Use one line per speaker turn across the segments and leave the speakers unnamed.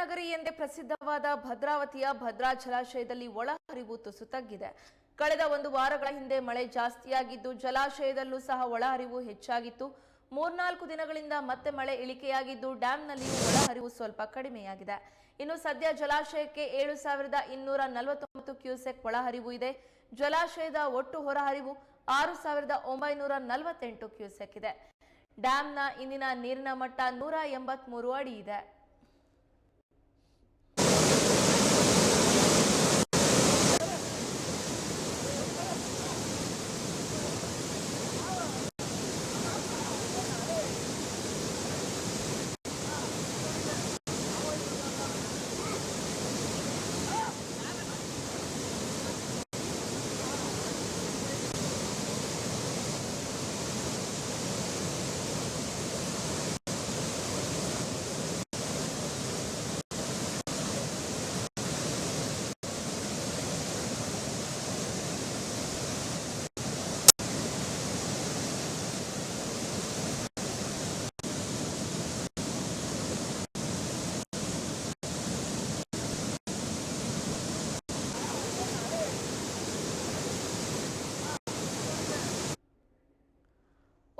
ನಗರಿ ಎಂದೇ ಪ್ರಸಿದ್ಧವಾದ ಭದ್ರಾವತಿಯ ಭದ್ರಾ ಜಲಾಶಯದಲ್ಲಿ ಒಳಹರಿವು ತುಸು ತಗ್ಗಿದೆ. ಕಳೆದ ಒಂದು ವಾರಗಳ ಹಿಂದೆ ಮಳೆ ಜಾಸ್ತಿಯಾಗಿದ್ದು ಜಲಾಶಯದಲ್ಲೂ ಸಹ ಒಳಹರಿವು ಹೆಚ್ಚಾಗಿತ್ತು. ಮೂರ್ನಾಲ್ಕು ದಿನಗಳಿಂದ ಮತ್ತೆ ಮಳೆ ಇಳಿಕೆಯಾಗಿದ್ದು ಡ್ಯಾಂನಲ್ಲಿಯೂ ಒಳಹರಿವು ಸ್ವಲ್ಪ ಕಡಿಮೆಯಾಗಿದೆ. ಇನ್ನು ಸದ್ಯ ಜಲಾಶಯಕ್ಕೆ ಏಳು ಸಾವಿರದ ಇನ್ನೂರ ನಲವತ್ತೊಂಬತ್ತು ಕ್ಯೂಸೆಕ್ ಒಳಹರಿವು ಇದೆ. ಜಲಾಶಯದ ಒಟ್ಟು ಹೊರಹರಿವು ಆರು ಸಾವಿರದ ಒಂಬೈನೂರ ನಲವತ್ತೆಂಟು ಕ್ಯೂಸೆಕ್ ಇದೆ. ಡ್ಯಾಂನ ಇಂದಿನ ನೀರಿನ ಮಟ್ಟ ನೂರ ಎಂಬತ್ಮೂರು ಅಡಿ ಇದೆ.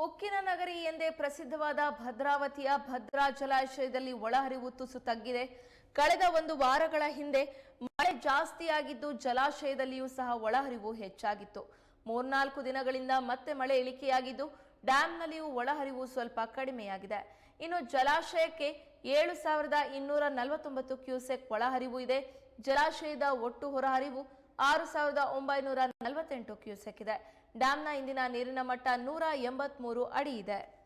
ಉಕ್ಕಿನ ನಗರಿ ಎಂದೇ ಪ್ರಸಿದ್ಧವಾದ ಭದ್ರಾವತಿಯ ಭದ್ರಾ ಜಲಾಶಯದಲ್ಲಿ ಒಳಹರಿವು ತುಸು ತಗ್ಗಿದೆ. ಕಳೆದ ಒಂದು ವಾರಗಳ ಹಿಂದೆ ಮಳೆ ಜಾಸ್ತಿಯಾಗಿದ್ದು ಜಲಾಶಯದಲ್ಲಿಯೂ ಸಹ ಒಳಹರಿವು ಹೆಚ್ಚಾಗಿತ್ತು. ಮೂರ್ನಾಲ್ಕು ದಿನಗಳಿಂದ ಮತ್ತೆ ಮಳೆ ಇಳಿಕೆಯಾಗಿದ್ದು ಡ್ಯಾಂನಲ್ಲಿಯೂ ಒಳಹರಿವು ಸ್ವಲ್ಪ ಕಡಿಮೆಯಾಗಿದೆ. ಇನ್ನು ಜಲಾಶಯಕ್ಕೆ ಏಳು ಸಾವಿರದ ಇನ್ನೂರ ನಲವತ್ತೊಂಬತ್ತು ಕ್ಯೂಸೆಕ್ ಒಳಹರಿವು ಇದೆ. ಜಲಾಶಯದ ಒಟ್ಟು ಹೊರಹರಿವು ಆರು ಸಾವಿರದ ಒಂಬೈನೂರ ನಲವತ್ತೆಂಟು ಕ್ಯೂಸೆಕ್ ಇದೆ. ಡ್ಯಾಂನ ಇಂದಿನ ನೀರಿನ ಮಟ್ಟ ನೂರ ಎಂಬತ್ಮೂರು ಅಡಿ ಇದೆ.